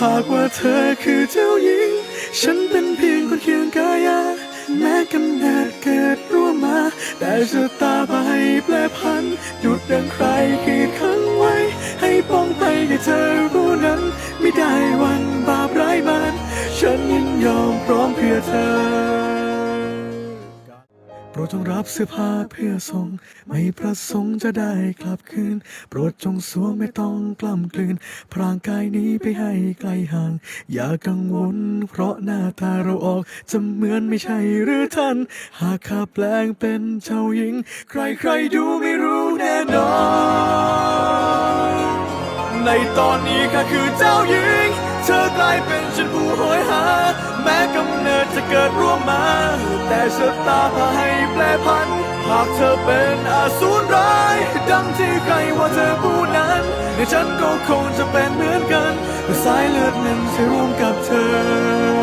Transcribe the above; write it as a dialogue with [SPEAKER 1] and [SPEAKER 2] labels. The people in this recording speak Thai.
[SPEAKER 1] หากว่าเธอคือเจ้าหญิง ฉันเป็นเพียงคนเคียงกายา แม้กำเนิดเกิดร่วมมา แต่ชะตาพาให้แปลพันหยุดดังใครขีดขังไว้ ให้ป้องไปแค่เธอผู้นั้น ไม่ได้วันบาปร้ายมัน ฉันยินยอมพร้อมเพื่อเธอ รดจงรับเสื้อผ้าเพื่อส่งไม่ประสงค์จะได้กลับคืน โปรดจงสวมไม่ต้องกล้ำกลืน พรางกายนี้ไปให้ไกลห่าง อย่ากังวล เพราะหน้าตาเราออก จะเหมือนไม่ใช่หรือท่าน หากข้าแปลงเป็นเจ้าหญิง ใครๆดูไม่รู้แน่นอน ในตอนนี้ข้าคือเจ้าหญิง เธอกลายเป็นฉันผู้โหยหา แม้กำเนิดจะเกิดร่วมมา แต่ชะตาให้แปลพัน หากเธอเป็นอาสูรร้าย ดังที่ใครว่าเธอผู้นั้นในฉันก็คงจะเป็นเหมือนกันเมื่สายเลือดหนั้นจะร่วมกับเธอ